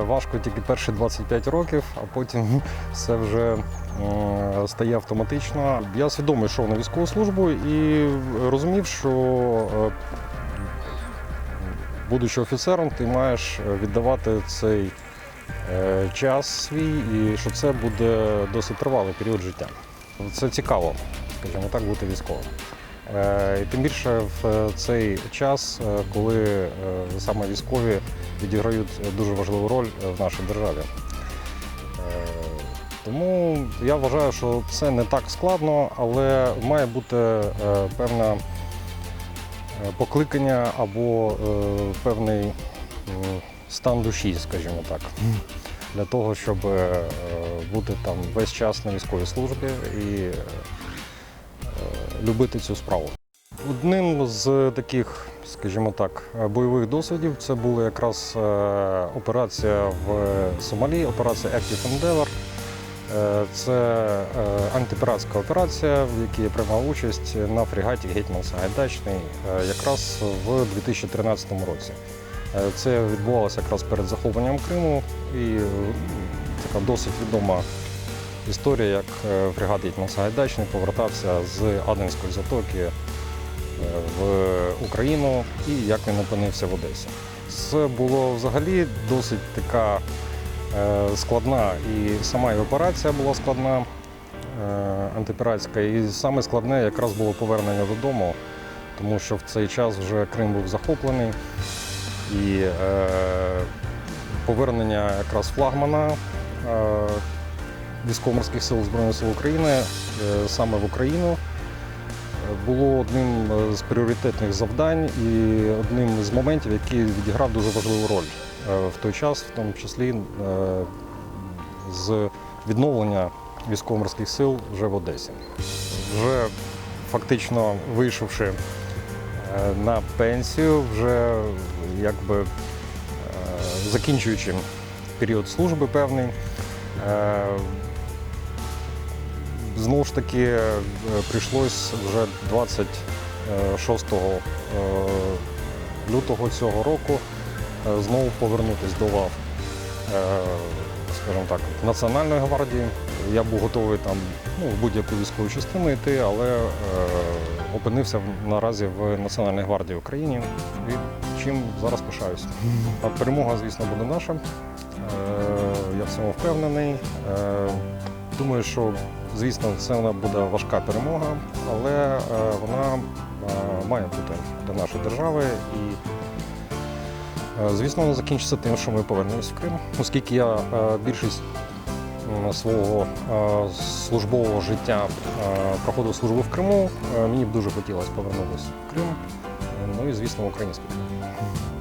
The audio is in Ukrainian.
Важко тільки перші 25 років, а потім все вже стає автоматично. Я свідомо йшов на військову службу і розумів, що е, будучи офіцером, ти маєш віддавати цей е, час свій і що це буде досить тривалий період життя. Це цікаво, скажімо так, бути військовим. Е, І тим більше в цей час, е, коли е, саме військові відіграють дуже важливу роль в нашій державі. Е, Тому я вважаю, що це не так складно, але має бути е, певне е, покликання або е, певний стан душі, скажімо так, для того, щоб е, бути там весь час на військовій службі і е, любити цю справу. Одним з таких, скажімо так, бойових досвідів це була якраз е, операція в Сомалі, операція Active Endeavour. Е, Це е, антипіратська операція, в якій я приймав участь на фрегаті Гетьман Сагайдачний якраз в 2013 році. Це відбувалося якраз перед захопленням Криму і така досить відома історія, як е, фрегат Гетьман повертався з Аденської затоки е, в Україну і як він опинився в Одесі. Це було взагалі досить така е, складна і сама і операція була складна, антипіратська, і саме складне якраз було повернення додому, тому що в цей час вже Крим був захоплений. І повернення якраз флагмана військово-морських сил Збройних сил України е, саме в Україну е, було одним е, з пріоритетних завдань і одним з моментів, який відіграв дуже важливу роль в той час, в тому числі з відновлення військово-морських сил вже в Одесі. Вже фактично вийшовши на пенсію, вже якби закінчуючи період служби певний. Знову ж таки, е, прийшлось вже 26 е, лютого цього року е, знову повернутися до лав, скажімо так, Національної гвардії. Я був готовий там ну, в будь-яку військову частину йти, але опинився наразі в Національній гвардії України, і чим зараз пишаюся. Перемога, звісно, буде наша. Я в цьому впевнений. Думаю, що звісно, це вона буде важка перемога, але е, вона е, має бути для нашої держави. І, е, звісно, вона закінчиться тим, що ми повернемось в Крим, оскільки я більшість свого службового життя проходив службу в Криму. Мені б дуже хотілося повернутися в Крим, ну і звісно, в український Крим.